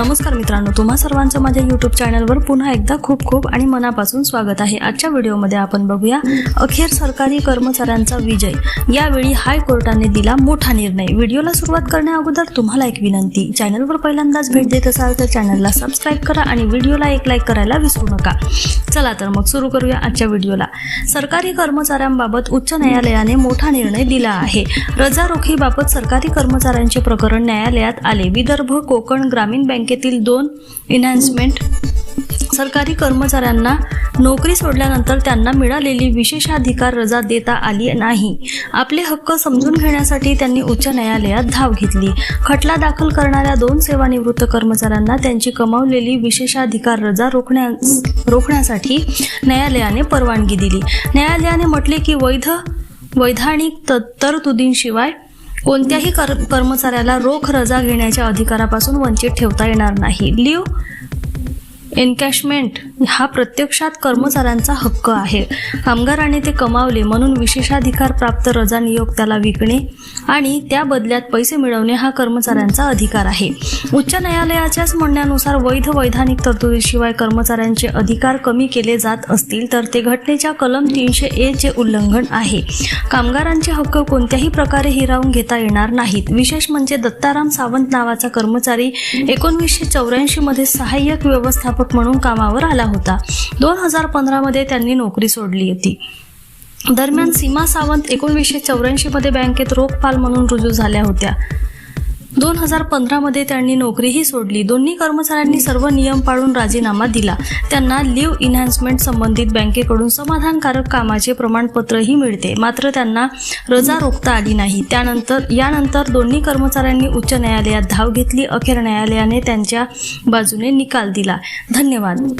नमस्कार मित्रांनो तुम्हा सर्वांचं माझ्या युट्यूब चॅनलवर पुन्हा एकदा खूप खूप आणि मनापासून स्वागत आहे. आजच्या व्हिडिओमध्ये आपण बघूया अखेर सरकारी कर्मचाऱ्यांचा विजय. यावेळी हायकोर्टाने दिला मोठा निर्णय. व्हिडिओला सुरुवात करण्या अगोदर तुम्हाला एक विनंती चॅनलवर पहिल्यांदाच भेट देत असाल तर चॅनलला सबस्क्राईब करा आणि व्हिडिओला एक लाईक करायला विसरू नका. चला तर मग सुरू करूया आजच्या व्हिडिओला. सरकारी कर्मचाऱ्यांबाबत उच्च न्यायालयाने मोठा निर्णय दिला आहे. रजा रोखीबाबत सरकारी कर्मचाऱ्यांचे प्रकरण न्यायालयात आले. विदर्भ कोकण ग्रामीण बँक बँकेतील दोन इन्हान्समेंट सरकारी कर्मचाऱ्यांना नोकरी सोडल्यानंतर त्यांना मिळालेली विशेषाधिकार रजा देता आली नाही. आपले हक्क समजून घेण्यासाठी त्यांनी उच्च न्यायालयात धाव घेतली. खटला दाखल करणाऱ्या दोन सेवानिवृत्त कर्मचाऱ्यांना त्यांची कमावलेली विशेषाधिकार रजा रोखण्या रोखण्यासाठी न्यायालयाने परवानगी दिली. न्यायालयाने म्हटले की वैध वैधानिक त- तरतुदींशिवाय कोणत्याही कर कर्मचाऱ्याला रोख रजा घेण्याच्या अधिकारापासून वंचित ठेवता येणार नाही. लिव्ह एनकॅशमेंट हा प्रत्यक्षात कर्मचाऱ्यांचा हक्क आहे. कामगाराने ते कमावले म्हणून विशेषाधिकार प्राप्त रजा नियोक्त्याला विकणे आणि त्या बदल्यात पैसे मिळवणे हा कर्मचाऱ्यांचा अधिकार आहे. उच्च न्यायालयाच्याच म्हणण्यानुसार वैध वैधानिक तरतुदीशिवाय कर्मचाऱ्यांचे अधिकार कमी केले जात असतील तर ते घटनेच्या कलम तीनशे ए चे उल्लंघन आहे. कामगारांचे हक्क कोणत्याही प्रकारे हिरावून घेता येणार नाहीत. विशेष म्हणजे दत्ताराम सावंत नावाचा कर्मचारी एकोणवीसशे चौऱ्याऐंशी मध्ये सहाय्यक व्यवस्थापक म्हणून कामावर आला होता. दोन हजार पंधरामध्ये त्यांनी नोकरी सोडली होती. दरम्यान सीमा सावंत एकोणीसशे चौऱ्याऐंशीमध्ये बँकेत रोखपाल म्हणून रुजू झाल्या होत्या. दोन हजार पंधरामध्ये त्यांनी नोकरीही सोडली. दोन्ही कर्मचाऱ्यांनी सर्व नियम पाळून राजीनामा दिला. त्यांना लिव्ह इन्हान्समेंट संबंधित बँकेकडून समाधानकारक कामाचे प्रमाणपत्रही मिळते. मात्र त्यांना रजा रोखता आली नाही. त्यानंतर यानंतर दोन्ही कर्मचाऱ्यांनी उच्च न्यायालयात धाव घेतली. अखेर न्यायालयाने त्यांच्या बाजूने निकाल दिला. धन्यवाद.